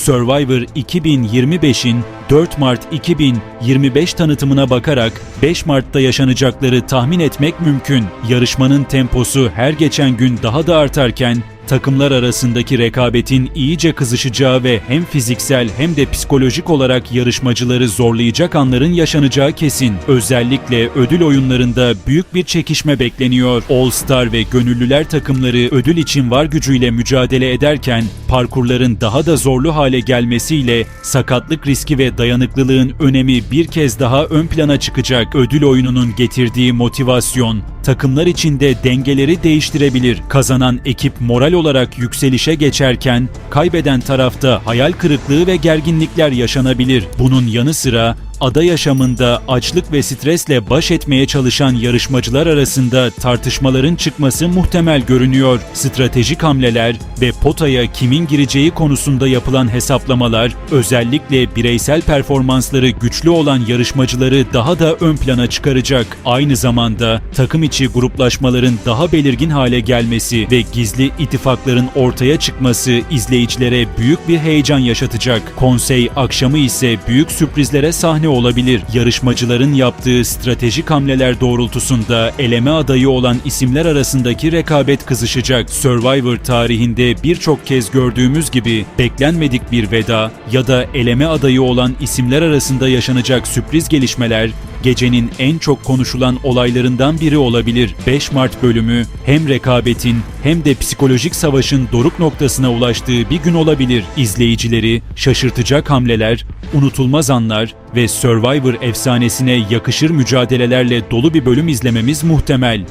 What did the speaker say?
Survivor 2025'in 4 Mart 2025 tanıtımına bakarak 5 Mart'ta yaşanacakları tahmin etmek mümkün. Yarışmanın temposu her geçen gün daha da artarken takımlar arasındaki rekabetin iyice kızışacağı ve hem fiziksel hem de psikolojik olarak yarışmacıları zorlayacak anların yaşanacağı kesin. Özellikle ödül oyunlarında büyük bir çekişme bekleniyor. All Star ve gönüllüler takımları ödül için var gücüyle mücadele ederken parkurların daha da zorlu hale gelmesiyle sakatlık riski ve dayanıklılığın önemi bir kez daha ön plana çıkacak. Ödül oyununun getirdiği motivasyon takımlar içinde dengeleri değiştirebilir. Kazanan ekip moral olarak yükselişe geçerken kaybeden tarafta hayal kırıklığı ve gerginlikler yaşanabilir. Bunun yanı sıra ada yaşamında açlık ve stresle baş etmeye çalışan yarışmacılar arasında tartışmaların çıkması muhtemel görünüyor. Stratejik hamleler ve potaya kimin gireceği konusunda yapılan hesaplamalar özellikle bireysel performansları güçlü olan yarışmacıları daha da ön plana çıkaracak. Aynı zamanda takım içi gruplaşmaların daha belirgin hale gelmesi ve gizli ittifakların ortaya çıkması izleyicilere büyük bir heyecan yaşatacak. Konsey akşamı ise büyük sürprizlere sahne olabilir. Yarışmacıların yaptığı stratejik hamleler doğrultusunda eleme adayı olan isimler arasındaki rekabet kızışacak. Survivor tarihinde birçok kez gördüğümüz gibi beklenmedik bir veda ya da eleme adayı olan isimler arasında yaşanacak sürpriz gelişmeler gecenin en çok konuşulan olaylarından biri olabilir. 5 Mart bölümü hem rekabetin hem de psikolojik savaşın doruk noktasına ulaştığı bir gün olabilir. İzleyicileri şaşırtacak hamleler, unutulmaz anlar ve Survivor efsanesine yakışır mücadelelerle dolu bir bölüm izlememiz muhtemel.